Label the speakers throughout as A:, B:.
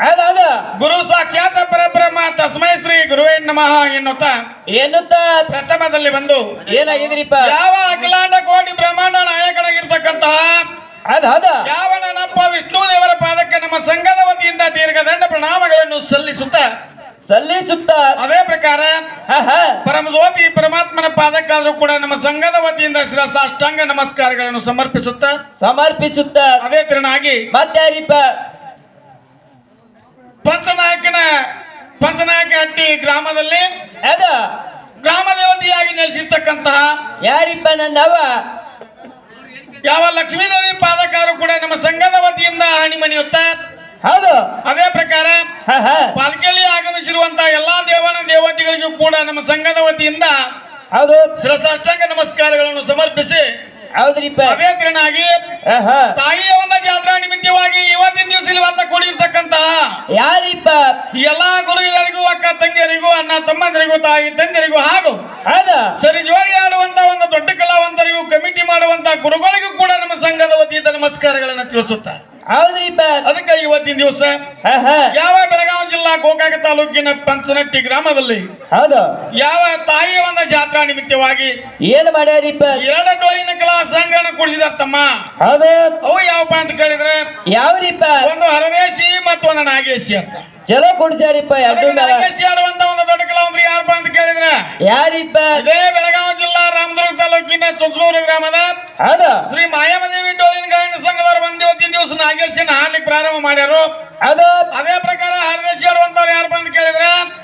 A: ಹೌದೌದು
B: ಗುರು ಸಾಕ್ಷಾತ್ ಪರಬ್ರಹ್ಮ ತಸ್ಮೈ ಶ್ರೀ ಗುರುವೇ ನಮಃ ಎನ್ನುತ್ತಾ
A: ಎನ್ನುತ್ತ?
B: ಪ್ರಥಮದಲ್ಲಿ ಬಂದು
A: ಏನಾಗಿದ್ರಿಪ್ಪ
B: ಯಾವ ಅಖಿಲಾಂಡ ಕೋಟಿ ಬ್ರಹ್ಮಾಂಡ ನಾಯಕನಾಗಿರ್ತಕ್ಕಂತಹ
A: ಅದ
B: ಯಾವ ನನ್ನಪ್ಪ ವಿಷ್ಣು ದೇವರ ಪಾದಕ್ಕೆ ನಮ್ಮ ಸಂಘದ ವತಿಯಿಂದ ದೀರ್ಘದಂಡ ಪ್ರಣಾಮಗಳನ್ನು ಸಲ್ಲಿಸುತ್ತ
A: ಸಲ್ಲಿಸುತ್ತ?
B: ಅದೇ ಪ್ರಕಾರ ಪರಮ ಜ್ಯೋತಿ ಪರಮಾತ್ಮನ ಪಾದಕ್ಕಾದ್ರೂ ಕೂಡ ನಮ್ಮ ಸಂಘದ ವತಿಯಿಂದ ಶಿರಸಾಷ್ಟಾಂಗ ನಮಸ್ಕಾರಗಳನ್ನು ಸಮರ್ಪಿಸುತ್ತ
A: ಸಮರ್ಪಿಸುತ್ತ?
B: ಅದೇ ತಿರುಣಾಗಿ
A: ಮತ್ತಾರಿಪ್ಪ
B: ಪಂಚನಾಯಕನ ಪಂಚನಾಯಕ ಹಟ್ಟಿ ಗ್ರಾಮದಲ್ಲಿ
A: ಅದ
B: ಗ್ರಾಮ ದೇವತೆಯಾಗಿ ನೆಲೆಸಿರ್ತಕ್ಕಂತಹ
A: ಯಾರಿಪ್ಪ ನನ್ನವ
B: ಯಾವ ಲಕ್ಷ್ಮೀದೇವಿ ಪಾದಕರು ಕೂಡ ನಮ್ಮ ಸಂಘದ ವತಿಯಿಂದ ಹಾನಿ ಮನೆಯುತ್ತ
A: ಹೌದು.
B: ಅದೇ ಪ್ರಕಾರ ಪಾಲ್ಕೆಯಲ್ಲಿ ಆಗಮಿಸಿರುವಂತಹ ಎಲ್ಲಾ ದೇವನ ದೇವತೆಗಳಿಗೂ ಕೂಡ ನಮ್ಮ ಸಂಘದ ವತಿಯಿಂದ
A: ಹೌದು.
B: ಶಿರಸಾಷ್ಟಾಂಗ ನಮಸ್ಕಾರಗಳನ್ನು ಸಮರ್ಪಿಸಿ
A: ಹೌದ್ರಿಪ್ಪ.
B: ಅದೇ ತಿರುನಾಗಿ
A: ಹ.
B: ನಿಮಿತ್ತವಾಗಿ ಇವತ್ತಿನ ದಿವಸ ಇಲ್ಲಿ ಕೂಡಿರ್ತಕ್ಕಂತ
A: ಯಾರಿಪ್ಪ?
B: ಎಲ್ಲಾ ಗುರು ಅಕ್ಕ ತಂಗಿಯರಿಗೂ ಅಣ್ಣ ತಮ್ಮಂದರಿಗೂ ತಾಯಿ ತಂದೆರಿಗೂ ಹಾಗೂ ಸರಿ ಜೋಡಿ ಆಡುವಂತ ಒಂದು ದೊಡ್ಡ ಕಲಾವಂತರಿಗೂ ಕಮಿಟಿ ಮಾಡುವಂತ ಗುರುಗಳಿಗೂ ಕೂಡ ನಮ್ಮ ಸಂಘದ ವತಿಯಿಂದ ನಮಸ್ಕಾರಗಳನ್ನು ತಿಳಿಸುತ್ತ.
A: ಹೌದ್ರಿಪ್ಪ.
B: ಅದಕ್ಕೆ ಇವತ್ತಿನ ದಿವಸ ಯಾವ ಬೆಳಗಾವಿ ತಾಲೂಕಿನ ಪಂಚನಟ್ಟಿ ಗ್ರಾಮದಲ್ಲಿ
A: ಹೌದು.
B: ಯಾವ ತಾಯಿಯ ಒಂದು ಜಾತ್ರಾ ನಿಮಿತ್ತವಾಗಿ
A: ಏನ್ ಮಾಡ್ಯಾರಿಪ್ಪ
B: ಎರಡು ಡೋಲಿನ ಕಲಾ ಸಂಘನ ಕುಡಿಸಿದ ತಮ್ಮ.
A: ಹೌದು.
B: ಅವು ಯಾವಪ್ಪ ಅಂತ ಕೇಳಿದ್ರೆ
A: ಯಾವ್ರಿಪ್ಪ
B: ಒಂದು ಹರದೇಶಿ ಮತ್ತು ಒಂದು ನಾಗೇಶಿ ಅಂತ.
A: ಚಲೋ ಕುಡ್ಸ್ಯಾರಿಪ್ಪ ಎರಡು
B: ನಾಗೇಶಿ ಆಡುವಂತ ಒಂದು ದೊಡ್ಡ ಕಲಾವಂತರು ಯಾರಪ್ಪ ಅಂತ ಕೇಳಿದ್ರೆ
A: ಯಾರಿಪ್ಪ
B: ಇದೇ ಬೆಳಗಾವಿ ಜಿಲ್ಲಾ ರಾಮದುರ್ಗ ತಾಲೂಕಿನ ಚುಚ್ಚೂರು ಗ್ರಾಮದ
A: ಹೌದು.
B: ಶ್ರೀ ಮಾಯಾಮದೇವಿ ಡೋಲಿನ ಗಾಯನ ಸಂಘದವರು ಇವತ್ತಿನ ದಿವಸ ನಾಗೇಶನ ಹಾಡ್ಲಿಕ್ಕೆ ಪ್ರಾರಂಭ ಮಾಡ್ಯಾರು. ಅದೇ ಪ್ರಕಾರ ಹರದೇಶಿ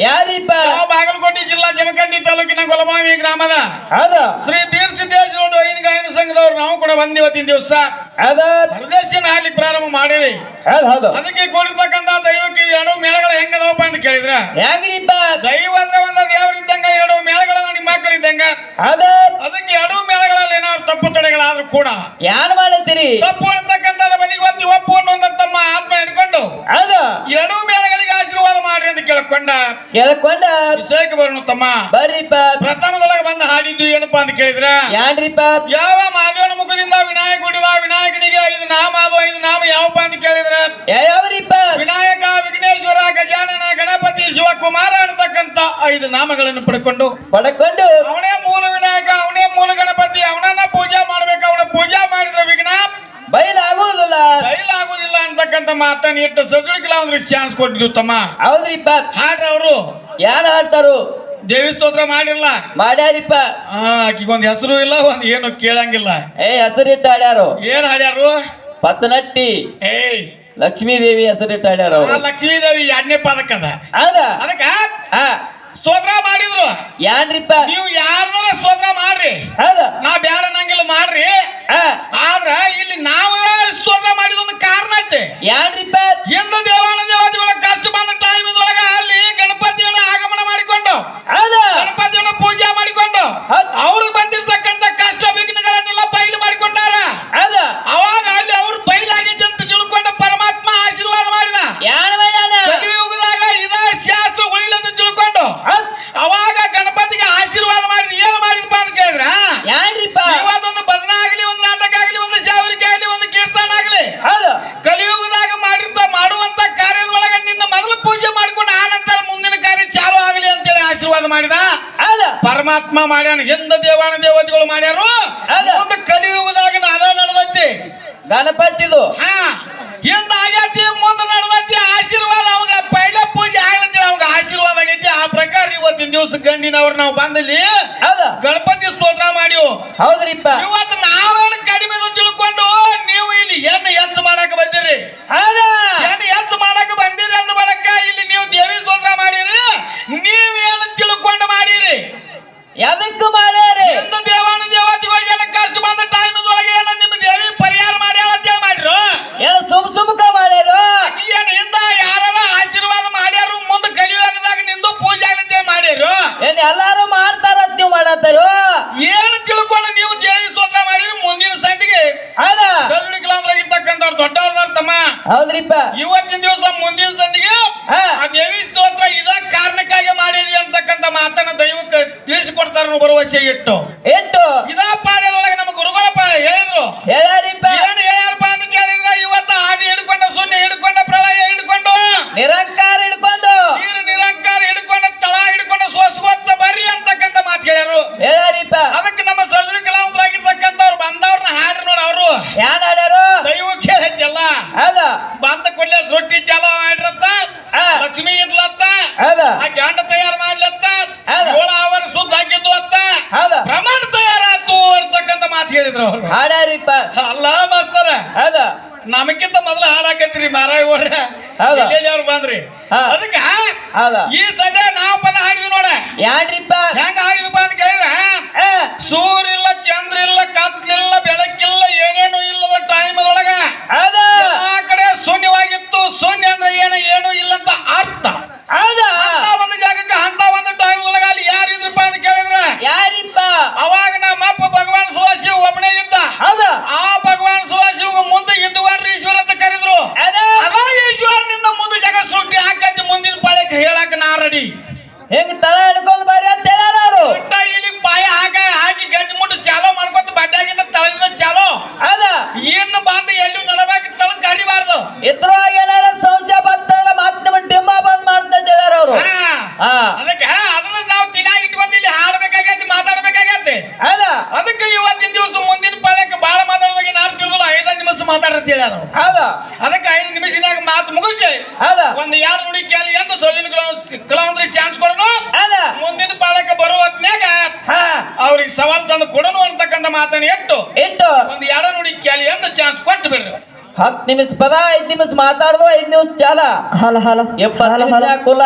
B: ಯಾರಿಪ್ಪ? ನಾವು ಬಾಗಲಕೋಟೆ ಜಿಲ್ಲಾ ಜಮಖಂಡಿ ತಾಲೂಕಿನ ಗೊಲಮಾವಿ ಗ್ರಾಮದ
A: ಅದ
B: ಶ್ರೀ ಬೀರ್ ಸಿದ್ದೇಶ್ವರ ಡೋಲಿನ ಗಾಯನ ಸಂಘದವರು ನಾವು ಕೂಡ ಬಂದು ಇವತ್ತಿನ ದಿವಸ.
A: ಪ್ರದೇಶನ
B: ಹರದೇಶನ ಹಾಡ್ಲಿಕ್ಕೆ ಪ್ರಾರಂಭ ಮಾಡಿವಿ. ಅದಕ್ಕೆ ಕೂಡಿರ್ತಕ್ಕಂತ ದೈವಕ್ಕೆ ಎರಡು ಮೇಳಗಳು ಹೆಂಗದವಪ್ಪ ಅಂತ ಕೇಳಿದ್ರ.
A: ಹೆಂಗ್ರಿಪ್ಪ
B: ದೈವ ಅಂದ್ರೆ ಒಂದ ದೇವರಿದ್ದಂಗ ಎರಡು ಮೇಳಗಳ ನಿಮ್ಮ ಮಕ್ಕಳಿದ್ದಂಗ
A: ಅದ
B: ಅದಕ್ಕೆ ಎರಡು ಮೇಳಗಳಲ್ಲಿ ಏನಾದ್ರು ತಪ್ಪು ತಡೆಗಳಾದ್ರೂ ಕೂಡ.
A: ಯಾರು ಮಾಡುತ್ತೀರಿ?
B: ತಪ್ಪು ಅಂತಕ್ಕಂಥದ್ದು ಬದಿಗೆ ಒತ್ತಿ ಒಪ್ಪು ಅನ್ನೋ ತಮ್ಮ ಆತ್ಮ ಹಿಡ್ಕೊಂಡು.
A: ಹೌದು?
B: ಎರಡು ಮೇಳಗಳಿಗೆ ಮಾಡ್ರಿ ಅಂತ ಕೇಳ್ಕೊಂಡ.
A: ಕೇಳ್ಕೊಂಡ.
B: ವಿಷಯಕ್ಕೆ ಬರೋಣ ತಮ್ಮ.
A: ಬರ್ರಿಪ್ಪ
B: ಪ್ರಥಮದೊಳಗೆ ಬಂದು ಹಾಡಿದ್ದು ಏನಪ್ಪಾ ಅಂತ ಕೇಳಿದ್ರ?
A: ಯಾನ್ರಿಪ್ಪ
B: ಯಾವ ಮಾದೇವನ ಮುಖದಿಂದ ವಿನಾಯಕ ಹುಟ್ಟಿದ ವಿನಾಯಕನಿಗೆ ಐದು ನಾಮ ಅದು ಐದು ನಾಮ ಯಾವಪ್ಪ ಅಂತ ಕೇಳಿದ್ರ?
A: ಯಾವ್ರಿಪ್ಪ
B: ವಿನಾಯಕ ವಿಘ್ನೇಶ್ವರ ಗಜಾನನ ಗಣಪತಿ ಶಿವಕುಮಾರ ಅನ್ನತಕ್ಕಂತ ಐದು ನಾಮಗಳನ್ನು ಪಡ್ಕೊಂಡು
A: ಪಡ್ಕೊಂಡು.
B: ಅವನೇ ಮೂಲ ವಿನಾಯಕ ಅವನೇ ಮೂಲ ಗಣಪತಿ ಅವನನ್ನ ಪೂಜೆ ಮಾಡ್ಬೇಕು ಅವನ ಪೂಜೆ ಮಾಡಿದ್ರೆ ವಿಘ್ನ?
A: ಬೈಲಾಗುದಿಲ್ಲ
B: ಅಂತಕ್ಕಂಥ ಮಾತನ್ನ ಇಟ್ಟು ಸಜ್ಜುಳಿಕಲ ಅವ್ರಿಗೆ ಚಾನ್ಸ್ ಕೊಟ್ಟಿದ್ವಿ ತಮ್ಮ.
A: ಹೌದ್ರಿಪ್ಪ
B: ಹಾಡ್ರ ಅವರು.
A: ಯಾರು ಹಾಡ್ತಾರು?
B: ದೇವಿ ಸ್ತೋತ್ರ ಮಾಡಿಲ್ಲ
A: ಮಾಡ್ಯಾರಿಪ್ಪ.
B: ಆಕಿಗೊಂದು ಹೆಸರು ಇಲ್ಲ ಒಂದ್ ಏನು ಕೇಳಂಗಿಲ್ಲ.
A: ಏ ಹೆಸರಿಟ್ಟು ಹಾಡ್ಯಾರು.
B: ಏನ್ ಹಾಡ್ಯಾರು?
A: ಪತ್ನಟ್ಟಿ.
B: ಏಯ್.
A: ಲಕ್ಷ್ಮೀ ದೇವಿ ಹೆಸರಿಟ್ಟು ಹಾಡ್ಯಾರ
B: ಆ
A: ದೇವಿ
B: ಲಕ್ಷ್ಮೀದೇವಿ ಎರಡನೇ
A: ಪದಕ್ಕ
B: ಅದಕ್ಕ?
A: ಹಾ.
B: ಸ್ತೋತ್ರ ಮಾಡಿದ್ರು.
A: ಯಾನ್ರಿಪ್ಪ?
B: ನೀವು ಯಾರ ಸ್ತೋತ್ರ ಮಾಡ್ರಿ.
A: ಹೌದ?
B: ನಾ ಬ್ಯಾಡ ನಂಗಿಲ್ಲ ಮಾಡ್ರಿ.
A: ಹಾ.
B: ಆದ್ರ ಇಲ್ಲಿ ನಾವು ಸ್ತೋತ್ರ ಮಾಡಿದೊಂದು ಕಾರಣ ಐತೆ
A: ಎಂದು
B: ಹಿಂದೂ ದೇವಾನ ಪರಮಾತ್ಮ
A: ಮಾಡ್ಯಾನ. ಹಿಂದ
B: ದೇವಾನ ದೇವತೆಗಳು ಮಾಡ್ಯಾರು.
A: ಒಂದು
B: ಮುಂದೆ ಕಲಿಯುಗದಾಗ ಅದ ನಡೆದೈತಿ.
A: ಗಣಪತಿದು.
B: ಹಾ. ಹಿಂದ ಆಗೈತಿ ಮುಂದೆ ನಡೆದೈತಿ. ಆಶೀರ್ವಾದ ಅವಾಗ ಪೈಲೆ ಪೂಜೆ ಆಗ್ಲಂತೇಳಿ ಅವಾಗ ಆಶೀರ್ವಾದ ಆಗೈತಿ. ಆ ಪ್ರಕಾರ ಇವತ್ತಿನ ದಿವಸ ಗಂಡಿನವ್ರು ನಾವು ಬಂದಲ್ಲಿ ಗಣಪತಿ ಸ್ತೋತ್ರ ಮಾಡಿವು.
A: ಹೌದ್ರಿಪ್ಪ.
B: ಇವತ್ತು
A: ಹೌದ್ರಿಪ್ಪ.
B: ಇವತ್ತಿನ ದಿವಸ ಮುಂದಿನ
A: ಸಂದಿಗೆ
B: ಆ ದೇವಿ ಸ್ತೋತ್ರ ಇದ ಕಾರಣಕ್ಕಾಗಿ ಮಾಡಿದ್ವಿ ಅಂತಕ್ಕಂಥ ಮಾತನ್ನ ದೈವಕ್ಕೆ ತಿಳಿಸಿಕೊಡ್ತಾರ ಬರುವ ಇಟ್ಟು.
A: ಹೌದ.
B: ಪ್ರಮಾಣ ತಯಾರಾತು ಅಂತಕ್ಕಂತ ಮಾತು ಹೇಳಿದ್ರು ಅವ್ರು.
A: ಹಾಡಾರಿಪ್ಪ.
B: ಅಲ್ಲ ಮಾಸ್ತರ
A: ಹೌದ.
B: ನಮಗಿಂತ ಮೊದಲು ಹಾಡಾಕತ್ರಿ ಮಾರಾಯ ಓಡ್ರ ಅವ್ರು ಬಂದ್ರಿ. ಅದಕ್ಕ ಈ ಸದ್ಯ ನಾವು ಪದ ಹಾಡಿದ್ವಿ ನೋಡ.
A: ಯಾರಿಪ್ಪ
B: ಹೆಂಗ ಹಾಡಿದ್ವಿ ಅಂತ ಕೇಳಿದ್ರ? ಸೂರ್ಯ ಐದು ನಿಮಿಷ ಮಾತಾಡತ್ ಹೇಳ್ಯಾರ ಅವ್ರು.
A: ಹೌದ?
B: ಅದಕ್ಕೆ ಐದು ನಿಮಿಷದಾಗ ಮಾತು ಮುಗಿಸಿ.
A: ಹೌದಾ?
B: ಒಂದು ಎರಡು ನುಡಿ ಕೇಳಿ ಎಂದು ಸೊಲಿನ ಕೆಲವೊಂದ್ರಿಗೆ ಚಾನ್ಸ್ ಕೊಡನು.
A: ಹೌದ?
B: ಮುಂದಿನ ಪಾಳಕ್ಕೆ ಬರುವ ಹೊತ್ನ್ಯಾಗ
A: ಹಾ.
B: ಅವ್ರಿಗೆ ಸವಾಲ್ ತಂದು ಕೊಡೋನು ಅಂತಕ್ಕಂಥ ಮಾತನ್ನ ಇಟ್ಟು
A: ಇಟ್ಟು.
B: ಒಂದು ಎರಡು ನುಡಿ ಕೇಳಿ ಎಂದು ಚಾನ್ಸ್ ಕೊಟ್ಟು ಬಿಡ್ರಿ.
A: ಹತ್ತು ನಿಮಿಷ ಪದ ಐದು ನಿಮಿಷ ಮಾತಾಡುದು ಐದು ನಿಮಿಷ ಚಾಲ.
C: ಹಲ ಹಲೋ.
A: ಎಪ್ಪತ್ತು ನಿಮಿಷ ಕುಲ.